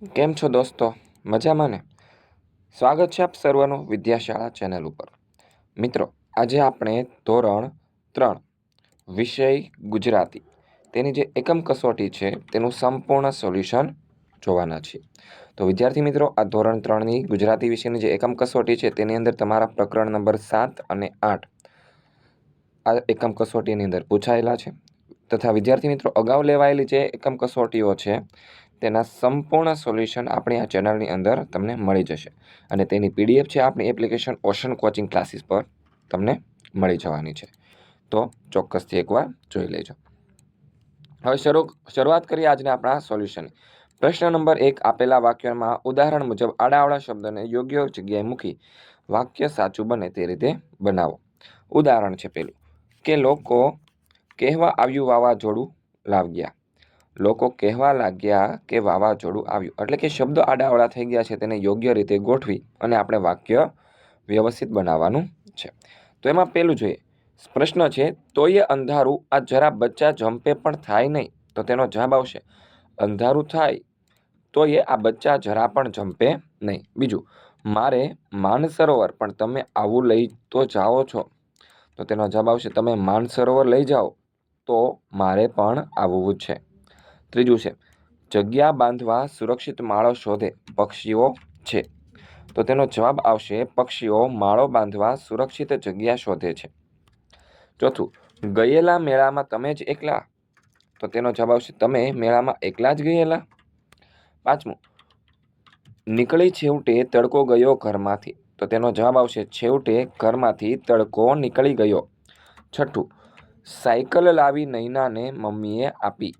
કેમ છો દોસ્તો? મજામાં ને? સ્વાગત છે આપ સર્વનું વિદ્યાશાળા ચેનલ ઉપર. મિત્રો, આજે આપણે ધોરણ ત્રણ, વિષય ગુજરાતી. તેની જે એકમ કસોટી છે, તેનું સંપૂર્ણ સોલ્યુશન જોવાના છીએ. તો વિદ્યાર્થી મિત્રો, આ ધોરણ ત્રણની ગુજરાતી વિષયની જે એકમ કસોટી છે, તેની અંદર તમારા પ્રકરણ નંબર સાત અને આઠ આ એકમ કસોટીની અંદર પૂછાયેલા છે. તથા વિદ્યાર્થી મિત્રો, અગાઉ લેવાયેલી જે એકમ કસોટીઓ છે તેના સંપૂર્ણ સોલ્યુશન આપણી આ ચેનલની અંદર તમને મળી જશે. અને તેની પીડીએફ છે આપણી એપ્લિકેશન ઓશન કોચિંગ ક્લાસીસ પર તમને મળી જવાની છે. તો ચોક્કસથી એકવાર જોઈ લેજો. હવે શરૂ, શરૂઆત કરીએ આજના આપણા સોલ્યુશન. પ્રશ્ન નંબર એક આપેલા વાક્યમાં ઉદાહરણ મુજબ આડાવડા શબ્દને યોગ્ય જગ્યાએ મૂકી વાક્ય સાચું બને તે રીતે બનાવો. ઉદાહરણ છે પેલું. કે લોકો કહેવા આવ્યું વાવાઝોડું લાવ્યા લોકો કહેવા લાગ્યા કે વાવાઝોડું આવ્યું. એટલે કે શબ્દો આડાવડા થઈ ગયા છે, તેને યોગ્ય રીતે ગોઠવી અને આપણે વાક્ય વ્યવસ્થિત બનાવવાનું છે. તો એમાં પેલું જોઈએ. પ્રશ્ન છે, તોય અંધારું આ જરા બચ્ચા જંપે પણ થાય નહીં? તો તેનો જવાબ આવશે, અંધારું થાય, તોય આ બચ્ચા જરા પણ જંપે નહીં. બીજું, મારે માનસરોવર, પણ તમે આવું લઈ તો જાઓ છો? તો તેનો જવાબ આવશે, તમે માનસરોવર લઈ જાઓ, તો મારે પણ આવવું છે. ત્રીજું છે, જગ્યા બાંધવા સુરક્ષિત માળો શોધે, પક્ષીઓ છે. તો તેનો જવાબ આવશે, પક્ષીઓ માળો બાંધવા સુરક્ષિત જગ્યા શોધે છે. ચોથું, ગયેલા મેળામાં તમે જ એકલા? તો તેનો જવાબ આવશે, તમે મેળામાં એકલા જ ગયેલા? પાંચમું, નીકળી છેવટે તડકો ગયો ઘરમાંથી? તો તેનો જવાબ આવશે, છેવટે ઘરમાંથી તડકો નીકળી ગયો. છઠ્ઠું, સાયકલ લાવી નૈનાને મમ્મીએ આપી.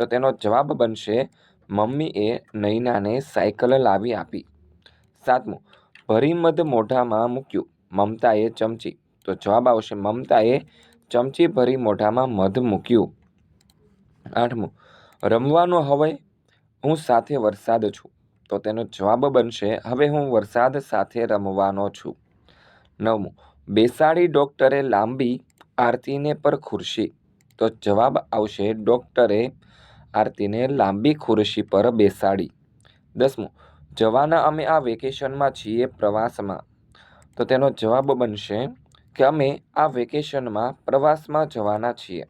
તો તેનો જવાબ બનશે, મમ્મીએ નૈનાને સાયકલ લાવી આપી. સાતમું ભરી મધ મોઢામાં મૂક્યું, મમતાએ ચમચી. તો જવાબ આવશે, મમતાએ ચમચી ભરી મોઢામાં મધ મૂક્યું. આઠમું, રમવાનો હવે હું સાથે વરસાદ છું. તો તેનો જવાબ બનશે, હવે હું વરસાદ સાથે રમવાનો છું. નવમું, બેસાડી ડૉક્ટરે લાંબી આરતીને પર ખુરશી. તો જવાબ આવશે, ડૉક્ટરે આરતીને લાંબી ખુરશી પર બેસાડી. દસમું, જવાના અમે આ વેકેશનમાં છીએ પ્રવાસમાં. તો તેનો જવાબ બનશે કે અમે આ વેકેશનમાં પ્રવાસમાં જવાના છીએ.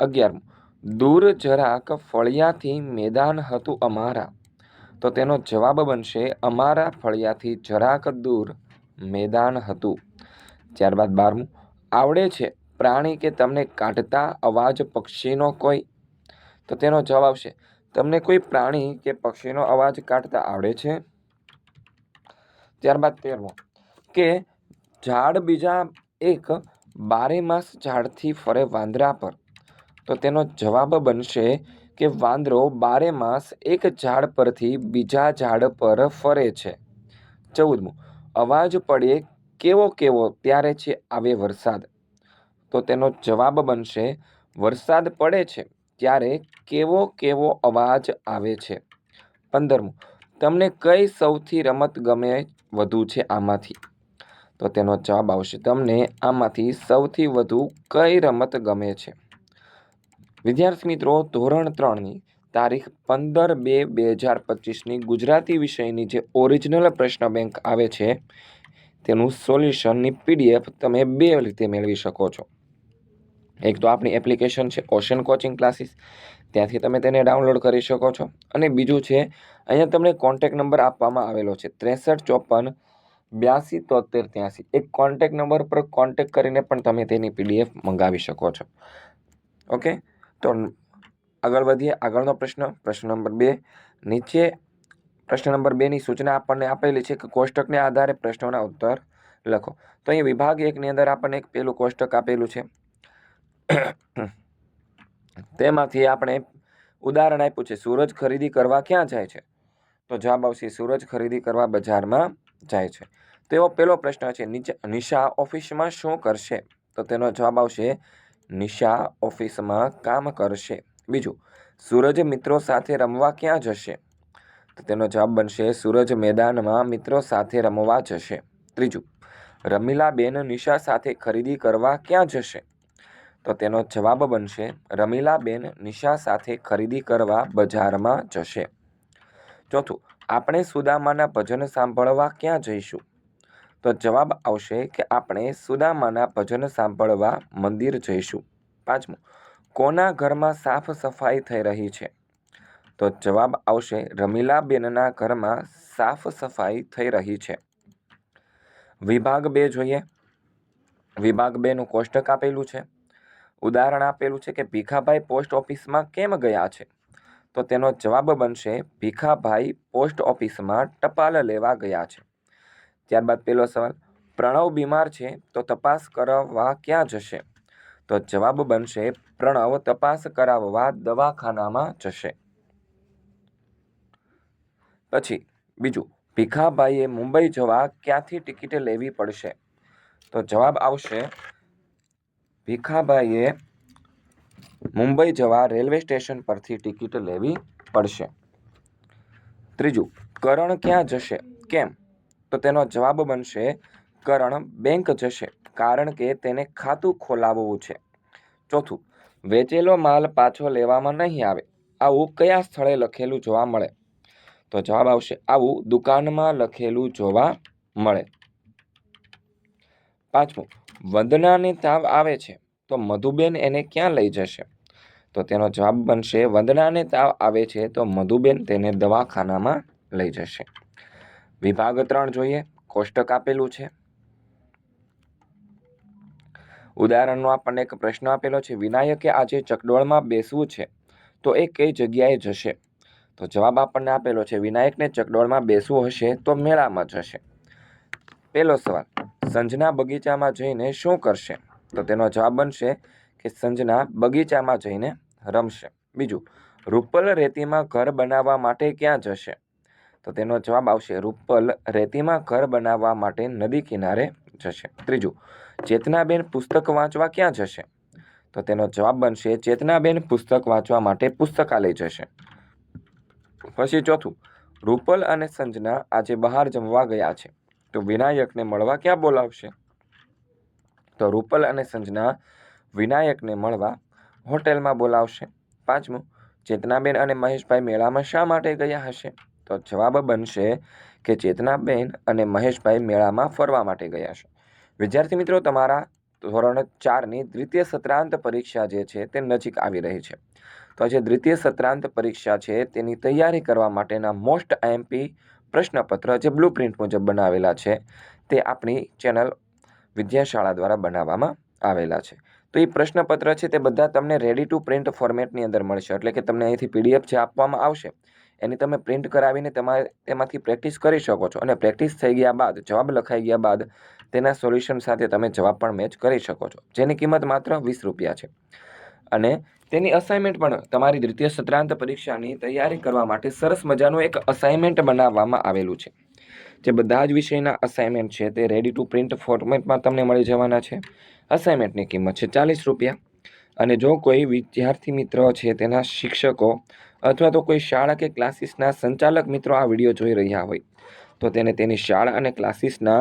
અગિયારમું, દૂર જરાક ફળિયાથી મેદાન હતું અમારા. તો તેનો જવાબ બનશે, અમારા ફળિયાથી જરાક દૂર મેદાન હતું. ત્યારબાદ બારમું, આવડે છે પ્રાણી કે તમને કાઢતા અવાજ પક્ષીનો કોઈ તો તેનો જવાબ આવશે. તમને કોઈ પ્રાણી કે પક્ષીનો અવાજ કાઢતા આવડે છે? ત્યારબાદ તેરમો. કે ઝાડ બીજા એક બારે માસ ઝાડથી ફરે વાંદરા પર? તો તેનો જવાબ બનશે કે વાંદરો બારે માસ એક ઝાડ પરથી બીજા ઝાડ પર ફરે છે. ચૌદમું. અવાજ પડે કેવો કેવો ત્યારે છે આવે વરસાદ? તો તેનો જવાબ બનશે, વરસાદ પડે છે. ત્યારે કેવો કેવો અવાજ આવે છે? પંદરમું, તમને કઈ સૌથી રમત ગમે વધુ છે આમાંથી? તો તેનો જવાબ આવશે, તમને આમાંથી સૌથી વધુ કઈ રમત ગમે છે? વિદ્યાર્થી મિત્રો, ધોરણ ત્રણની તારીખ પંદર બે બે હજાર પચીસની ગુજરાતી વિષયની જે ઓરિજિનલ પ્રશ્ન બેંક આવે છે, તેનું સોલ્યુશનની પીડીએફ તમે બે રીતે મેળવી શકો છો. એક તો આપણી એપ્લિકેશન છે ઓશન કોચિંગ ક્લાસીસ ત્યાંથી તમે તેને ડાઉનલોડ કરી શકો છો. અને બીજું છે, અહીંયા તમને કોન્ટેક નંબર આપવામાં આવેલો છે, ત્રેસઠ ચોપન બ્યાસી તોતેર ત્યાંસી. એક કોન્ટેક નંબર પર કોન્ટેક કરીને પણ તમે તેની પીડીએફ મંગાવી શકો છો. ઓકે? તો આગળ વધીએ. આગળનો પ્રશ્ન પ્રશ્ન નંબર બે. નીચે પ્રશ્ન નંબર બેની સૂચના આપણને આપેલી છે કે કોષ્ટકને આધારે પ્રશ્નોના ઉત્તર લખો. તો અહીં વિભાગ એકની અંદર આપણને એક પેલું કોષ્ટક આપેલું છે. તેમાંથી આપણે ઉદાહરણ આપ્યું છે, સૂરજ ખરીદી કરવા ક્યાં જાય છે? તો જવાબ આવશે, સૂરજ ખરીદી કરવા બજારમાં જાય છે. તેવો પહેલો પ્રશ્ન છે નિશા ઓફિસમાં શું કરશે? તો તેનો જવાબ આવશે, નિશા ઓફિસમાં કામ કરશે. બીજું, સૂરજ મિત્રો સાથે રમવા ક્યાં જશે? તો તેનો જવાબ બનશે, સૂરજ મેદાનમાં મિત્રો સાથે રમવા જશે. ત્રીજું, રમીલાબેન નિશા સાથે ખરીદી કરવા ક્યાં જશે? તો તેનો જવાબ બનશે, રમીલાબેન નિશા સાથે ખરીદી કરવા બજારમાં જશે. ચોથું, આપણે સુદામાના ભજન સાંભળવા ક્યાં જઈશું? તો જવાબ આવશે કે આપણે સુદામાના ભજન સાંભળવા મંદિર જઈશું. પાંચમું, કોના ઘરમાં સાફ સફાઈ થઈ રહી છે? તો જવાબ આવશે, રમીલાબેનના ઘરમાં સાફ સફાઈ થઈ રહી છે. વિભાગ બે જોઈએ. વિભાગ બેનું કોષ્ટક આપેલું છે. ઉદાહરણ આપેલું છે કે ભીખાભાઈ પોસ્ટ ઓફિસમાં કેમ ગયા છે? તો તેનો જવાબ બનશે, ભીખાભાઈ પોસ્ટ ઓફિસમાં ટપાલ લેવા ગયા છે. ત્યારબાદ પેલો સવાલ, પ્રણવ બીમાર છે તો તપાસ કરાવવા ક્યાં જશે? તો જવાબ બનશે, પ્રણવ તપાસ કરાવવા દવાખાનામાં જશે. પછી બીજું, ભીખાભાઈએ મુંબઈ જવા ક્યાંથી ટિકિટ લેવી પડશે? તો જવાબ આવશે ભીખાભાઈએ મુંબઈ જવા રેલવે સ્ટેશન પરથી ટિકિટ લેવી પડશે. ત્રીજું, કરણ ક્યાં જશે? કેમ? તો તેનો જવાબ બનશે, કરણ બેંક જશે, કારણ કે તેને ખાતું ખોલાવવું છે. ચોથું, વેચેલો માલ પાછો લેવામાં નહીં આવે. આવું કયા સ્થળે લખેલું જોવા મળે? તો જવાબ આવશે, આવું દુકાનમાં લખેલું જોવા મળે. પાંચમું, વંદનાને તાવ આવે છે, તો મધુબેન એને ક્યાં લઈ જશે? તો તેનો જવાબ બનશે, વંદનાને તાવ આવે છે, તો મધુબેન તેને દવાખાનામાં લઈ જશે. વિભાગ ત્રણ જોઈએ, કોષ્ટક આપેલું છે. ઉદાહરણનો આપણને એક પ્રશ્ન આપેલો છે, વિનાયકે આજે ચકડોળમાં બેસવું છે, તો એ કઈ જગ્યાએ જશે? તો જવાબ આપણને આપેલો છે, વિનાયકને ચકડોળમાં બેસવું હશે, તો મેળામાં જશે. પહેલો સવાલ સંજના બગીચામાં જઈને શું કરશે? તો તેનો જવાબ બનશે કે સંજના બગીચામાં જઈને રમશે. બીજું, રૂપલ રેતીમાં ઘર બનાવવા માટે ક્યાં જશે? તો તેનો જવાબ આવશે, રૂપલ રેતીમાં ઘર બનાવવા માટે નદી કિનારે જશે. ત્રીજું, ચેતનાબેન પુસ્તક વાંચવા ક્યાં જશે? તો તેનો જવાબ બનશે, ચેતનાબેન પુસ્તક વાંચવા માટે પુસ્તકાલય જશે. પછી ચોથું, રૂપલ અને સંજના આજે બહાર જમવા ગયા છે. તો વિનાયકને મળવા ક્યાં બોલાવશે? તો રૂપલ અને સંજના વિનાયકને મળવા હોટેલમાં બોલાવશે. પાંચમું, ચેતનાબેન અને મહેશભાઈ મેળામાં શા માટે ગયા હશે? તો જવાબ બનશે કે ચેતનાબેન અને મહેશભાઈ મેળામાં ફરવા માટે ગયા છે. વિદ્યાર્થી મિત્રો, તમારા ધોરણ ચારની દ્વિતીય સત્રાંત પરીક્ષા જે છે તે નજીક આવી રહી છે. તો જે દ્વિતીય સત્રાંત પરીક્ષા છે તેની તૈયારી કરવા માટેના મોસ્ટ આઈએમપી પ્રશ્નપત્ર જે બ્લુ પ્રિન્ટ મુજબ બનાવેલા છે, તે આપણી ચેનલ વિદ્યાશાળા દ્વારા બનાવવામાં આવેલા છે. તો એ પ્રશ્નપત્ર છે તે બધા તમને રેડી ટુ પ્રિન્ટ ફોર્મેટની અંદર મળશે. એટલે કે તમને અહીંથી પીડીએફ જે આપવામાં આવશે, એની તમે પ્રિન્ટ કરાવીને તમારે તેમાંથી પ્રેક્ટિસ કરી શકો છો. અને પ્રેક્ટિસ થઈ ગયા બાદ, જવાબ લખાઈ ગયા બાદ, તેના સોલ્યુશન સાથે તમે જવાબ પણ મેચ કરી શકો છો. જેની કિંમત માત્ર વીસ રૂપિયા છે. અને તેની અસાઇનમેન્ટ પણ તમારી દ્વિતીય સત્રાંત પરીક્ષાની તૈયારી કરવા માટે સરસ મજાનું એક અસાઇનમેન્ટ બનાવવામાં આવેલું છે. જે બધા જ વિષયના અસાઇનમેન્ટ છે તે રેડી ટુ પ્રિન્ટ ફોર્મેટમાં તમને મળી જવાના છે. અસાઇનમેન્ટની કિંમત છે ચાલીસ રૂપિયા. અને જો કોઈ વિદ્યાર્થી મિત્રો છે તેના શિક્ષકો અથવા તો કોઈ શાળા કે ક્લાસીસના સંચાલક મિત્રો આ વીડિયો જોઈ રહ્યા હોય, તો તેને તેની શાળા અને ક્લાસીસના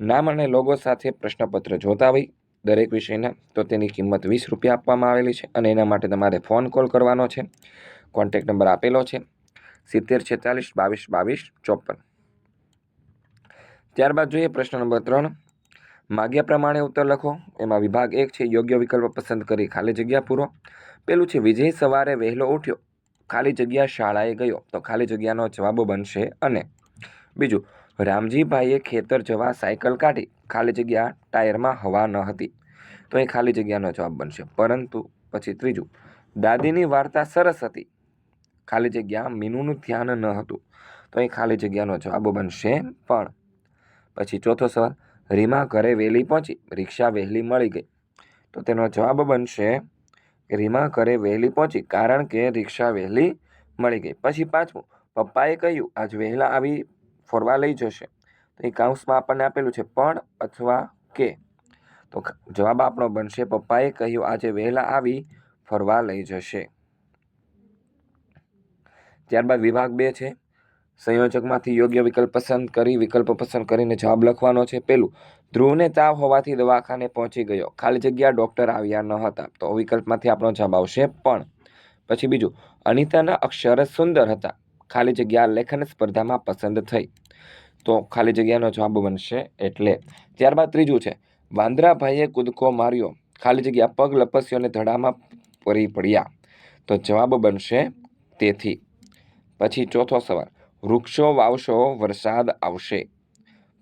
નામ અને લોગો સાથે પ્રશ્નપત્ર જોતા હોય. દરેક વિષયના, તો તેની કિંમત વીસ રૂપિયા આપવામાં આવેલી છે અને એના માટે તમારે ફોન કોલ કરવાનો છે. કોન્ટેક નંબર આપેલો છે. સિત્તેર છેતાલીસ બાવીસ બાવીસ ચોપન. ત્યારબાદ જોઈએ પ્રશ્ન નંબર ત્રણ. માગ્યા પ્રમાણે ઉત્તર લખો. એમાં વિભાગ એક છે, યોગ્ય વિકલ્પ પસંદ કરી, ખાલી જગ્યા પૂરો. પેલું છે, વિજય સવારે વહેલો ઉઠ્યો. ખાલી જગ્યા શાળાએ ગયો, તો ખાલી જગ્યાનો જવાબ બનશે અને બીજું, રામજીભાઈએ ખેતર જવા સાયકલ કાઢી. ખાલી જગ્યા ટાયરમાં હવા ન હતી. તો એ ખાલી જગ્યાનો જવાબ બનશે. પરંતુ પછી ત્રીજું, દાદીની વાર્તા સરસ હતી. ખાલી જગ્યા મીનુનું ધ્યાન ન હતું. તો એ ખાલી જગ્યાનો જવાબ બનશે પણ. પછી ચોથો સવાલ, રીમા ઘરે વહેલી પહોંચી. રિક્ષા વહેલી મળી ગઈ. તો તેનો જવાબ બનશે રીમા ઘરે વહેલી પહોંચી કારણ કે રિક્ષા વહેલી મળી ગઈ. પછી પાંચમું, પપ્પાએ કહ્યું, આજ વહેલા આવી ફરવા લઈ જશે. તો એ કાઉન્સમાં આપણને આપેલું છે, પણ અથવા કે. તો જવાબ આપણો બનશે, પપ્પાએ કહ્યું, આજે વહેલા આવી, ફરવા લઈ જશે. ત્યારબાદ વિભાગ બે છે. સંયોજકમાંથી યોગ્ય વિકલ્પ પસંદ કરી, વિકલ્પ પસંદ કરીને જવાબ લખવાનો છે. પેલું, ધ્રુવને તાવ હોવાથી દવાખાને પહોંચી ગયો. ખાલી જગ્યા ડૉક્ટર આવ્યા ન હતા. તો વિકલ્પમાંથી આપણો જવાબ આવશે પણ. પછી બીજું, અનિતાના અક્ષર સુંદર હતા. ખાલી જગ્યા લેખન સ્પર્ધામાં પસંદ થઈ. તો ખાલી જગ્યાનો જવાબ બનશે એટલે ત્યારબાદ ત્રીજું છે, વાંદરાભાઈએ કૂદકો માર્યો, ખાલી જગ્યા પગ લપસ્યો અને ધડામાં પડી પડ્યા. તો જવાબ બનશે તેથી. પછી ચોથો સવાલ, વૃક્ષો વાવશો, વરસાદ આવશે.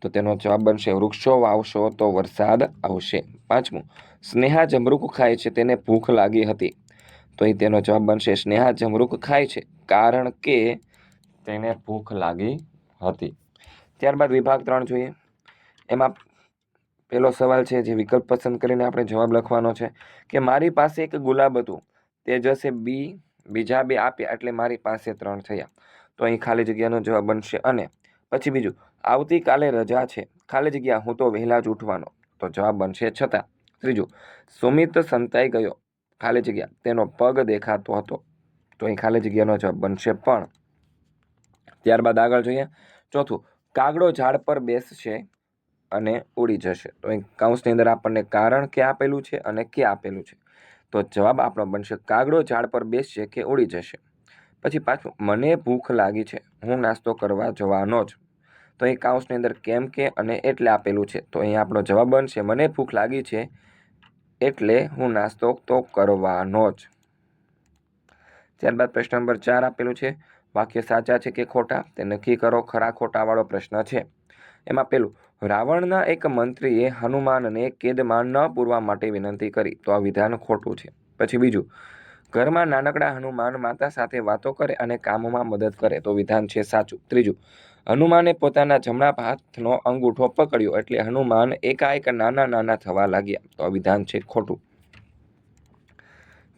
તો તેનો જવાબ બનશે, વૃક્ષો વાવશો તો વરસાદ આવશે. પાંચમું, સ્નેહા જમરૂક ખાય છે તેને ભૂખ લાગી હતી. તો એ તેનો જવાબ બનશે, સ્નેહા જમરૂક ખાય છે કારણ કે તેને ભૂખ લાગી હતી. ત્યારબાદ વિભાગ ત્રણ જોઈએ. એમાં પહેલો સવાલ છે, જે વિકલ્પ પસંદ કરીને આપણે જવાબ લખવાનો છે, કે મારી પાસે એક ગુલાબ હતું તે જશે બી, બીજા બે આપ્યા એટલે મારી પાસે ત્રણ થયા. તો અહીં ખાલી જગ્યાનો જવાબ બનશે અને પછી બીજું, આવતીકાલે રજા છે, ખાલી જગ્યા, હું તો વહેલા જ ઉઠવાનો. તો જવાબ બનશે છતાં. ત્રીજું, સુમિત સંતાઈ ગયો, ખાલી જગ્યા, તેનો પગ દેખાતો હતો. તો અહીં ખાલી જગ્યાનો જવાબ બનશે પણ. ત્યારબાદ આગળ જોઈએ. ચોથું કાગડો ઝાડ પર બેસશે અને ઉડી જશે. તો અહીં કાઉન્સની અંદર આપણને કારણ કે આપેલું છે અને કે આપેલું છે. તો જવાબ આપણો બનશે, કાગડો ઝાડ પર બેસશે કે ઉડી જશે? પછી પાછું, મને ભૂખ લાગી છે, હું નાસ્તો કરવા જવાનો જ. તો અહીં કાઉન્સની અંદર કેમ કે અને એટલે આપેલું છે. તો અહીં આપણો જવાબ બનશે, મને ભૂખ લાગી છે, એટલે હું નાસ્તો તો કરવાનો જ. ત્યારબાદ પ્રશ્ન નંબર ચાર આપેલું છે વાક્ય સાચા છે કે ખોટા? તે નક્કી કરો, ખરા ખોટાવાળો પ્રશ્ન છે. એમાં પેલું, રાવણના એક મંત્રીએ હનુમાનને કેદમાં ન પૂરવા માટે વિનંતી કરી. તો આ વિધાન ખોટું છે. પછી બીજું, ઘરમાં નાનકડા હનુમાન માતા સાથે વાતો કરે અને કામમાં મદદ કરે. તો વિધાન છે સાચું. ત્રીજું, હનુમાને પોતાના જમણા હાથનો અંગૂઠો પકડ્યો એટલે હનુમાન એકાએક નાના નાના થવા લાગ્યા. તો આ વિધાન છે ખોટું.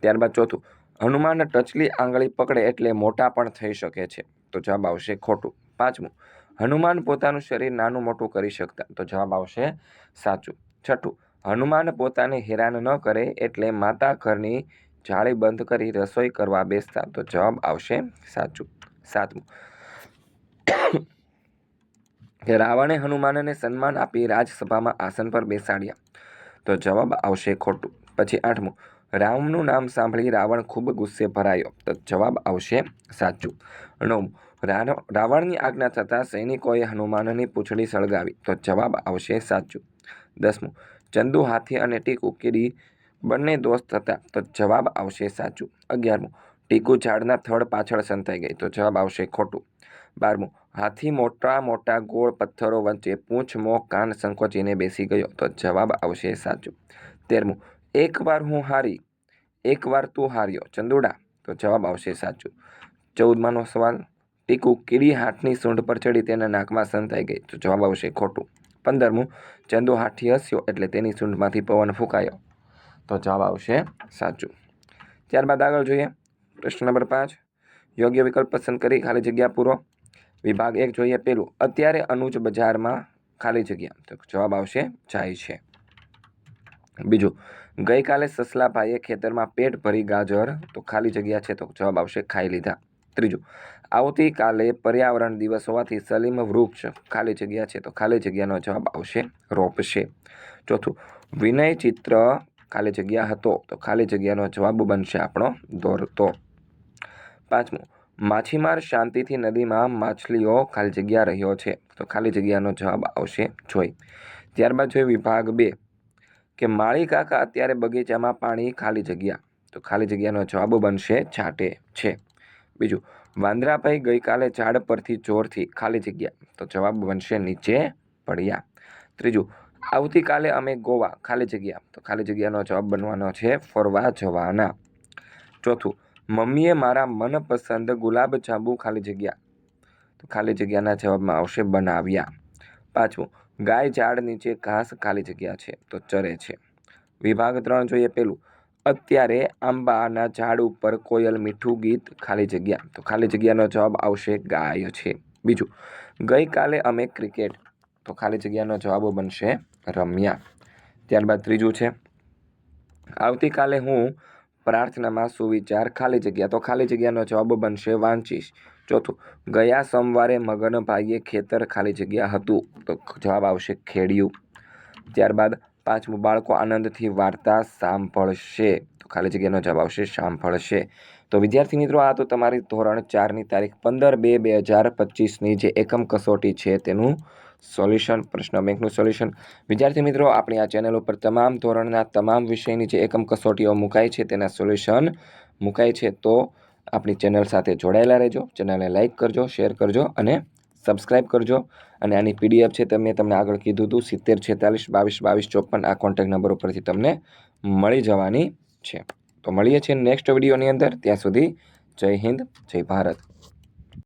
ત્યારબાદ ચોથું હનુમાન ટચલી આંગળી પકડે એટલે મોટા પણ થઈ શકે છે. તો જવાબ આવશે ખોટું. પાંચમું. હનુમાન પોતાનું શરીર નાનું મોટું કરી શકતા. તો જવાબ આવશે સાચું. છઠ્ઠું. હનુમાન પોતાને હેરાન ન કરે એટલે માતા ઘરની જાળી બંધ કરી રસોઈ કરવા બેસતા. તો જવાબ આવશે સાચું. સાતમું. કે રાવણે હનુમાનને સન્માન આપી રાજસભામાં આસન પર બેસાડ્યા. તો જવાબ આવશે ખોટું. પછી આઠમું. રામનું નામ સાંભળી રાવણ ખૂબ ગુસ્સે ભરાયો. તો જવાબ આવશે સાચું. નવ રાવણની આજ્ઞા થતાં સૈનિકોએ હનુમાનની પૂંછડી સળગાવી. તો જવાબ આવશે સાચું. દસમું, ચંદુ હાથી અને ટીકુ કીડી બંને દોસ્ત હતા. તો જવાબ આવશે સાચું. અગિયારમું, ટીકુ ઝાડના થડ પાછળ સંતાઈ ગઈ. તો જવાબ આવશે ખોટું. બારમું, હાથી મોટા મોટા ગોળ પથ્થરો વચ્ચે પૂંછ મોં કાન સંકોચીને બેસી ગયો. તો જવાબ આવશે સાચું. તેરમું એકવાર હું હારી, એકવાર તું હાર્યો. ચંદુડા, તો જવાબ આવશે સાચું. ચૌદમાનો સવાલ, ટીકુ કીડી હાથની સૂંઢ પર ચડી તેના નાકમાં સંતાઈ ગઈ. તો જવાબ આવશે ખોટું. પંદરમું, ચંદુ હાથી હસ્યો એટલે તેની સૂંઢમાંથી પવન ફૂંકાયો. તો જવાબ આવશે સાચું. ત્યારબાદ આગળ જોઈએ. પ્રશ્ન નંબર પાંચ, યોગ્ય વિકલ્પ પસંદ કરી ખાલી જગ્યા પૂરો. વિભાગ એક જોઈએ પેલું. અત્યારે અનુજ બજારમાં ખાલી જગ્યા. તો જવાબ આવશે જાય છે. બીજું ગઈકાલે સસલાભાઈએ ખેતરમાં પેટ ભરી ગાજર, તો ખાલી જગ્યા છે તો જવાબ આવશે ખાઈ લીધા. ત્રીજું, આવતીકાલે પર્યાવરણ દિવસ હોવાથી સલીમ વૃક્ષ ખાલી જગ્યા છે તો ખાલી જગ્યાનો જવાબ આવશે રોપશે. ચોથું, વિનય ચિત્ર ખાલી જગ્યા હતો તો ખાલી જગ્યાનો જવાબ બનશે આપણો દોરતો. પાંચમું, માછીમાર શાંતિથી નદીમાં માછલીઓ ખાલી જગ્યા રહ્યો છે તો ખાલી જગ્યાનો જવાબ આવશે જોઈ. ત્યારબાદ જોઈએ વિભાગ બે. કે માળી કાકા અત્યારે બગીચામાં પાણી ખાલી જગ્યા. તો ખાલી જગ્યાનો જવાબ બનશે છાંટે છે. બીજું, વાંદરાભાઈ ગઈકાલે ઝાડ પરથી ચોરથી ખાલી જગ્યા. તો જવાબ બનશે નીચે પડ્યા. ત્રીજું, આવતીકાલે અમે ગોવા ખાલી જગ્યા. તો ખાલી જગ્યાનો જવાબ બનવાનો છે ફરવા જવાના. ચોથું, મમ્મીએ મારા મનપસંદ ગુલાબ જાંબુ ખાલી જગ્યા. તો ખાલી જગ્યાના જવાબમાં આવશે બનાવ્યા. પાંચમું ગાય ઝાડ નીચે ઘાસ ખાલી જગ્યા છે, તો ચરે છે. વિભાગ ત્રણ જોઈએ પેલું. અત્યારે આંબાના ઝાડ ઉપર કોયલ મીઠું ગીત ખાલી જગ્યા. તો ખાલી જગ્યાનો જવાબ આવશે ગાય છે. બીજું, ગઈકાલે અમે ક્રિકેટ. તો ખાલી જગ્યાનો જવાબ બનશે રમ્યા. ત્યારબાદ ત્રીજું છે, આવતીકાલે હું પ્રાર્થનામાં સુવિચાર ખાલી જગ્યા. તો ખાલી જગ્યાનો જવાબ બનશે વાંચીશ. ચોથું ગયા સોમવારે મગનભાઈએ ખેતર ખાલી જગ્યા હતું તો જવાબ આવશે ખેડિયું. ત્યારબાદ પાંચમું, બાળકો આનંદથી વાર્તા સાંભળશે. તો ખાલી જગ્યાનો જવાબ આવશે સાંભળશે. તો વિદ્યાર્થી મિત્રો, આ તો તમારી ધોરણ ચારની તારીખ પંદર બે બે હજાર પચીસની જે એકમ કસોટી છે તેનું સોલ્યુશન, પ્રશ્ન બેંકનું સોલ્યુશન. વિદ્યાર્થી મિત્રો, આપણી આ ચેનલ ઉપર તમામ ધોરણના તમામ વિષયની જે એકમ કસોટીઓ મુકાય છે તેના સોલ્યુશન મુકાય છે. તો આપણી ચેનલ સાથે જોડાયેલા રહેજો. ચેનલને લાઇક કરજો, શેર કરજો અને સબસ્ક્રાઇબ કરજો. અને આની પીડીએફ છે તમે તમને આગળ કીધું હતું, સિત્તેર, છેતાલીસ, બાવીસ બાવીસ, ચોપન, આ કોન્ટેક્ટ નંબર ઉપરથી તમને મળી જવાની છે. તો મળીએ છીએ નેક્સ્ટ વિડીયોની અંદર. ત્યાં સુધી જય હિન્દ, જય ભારત.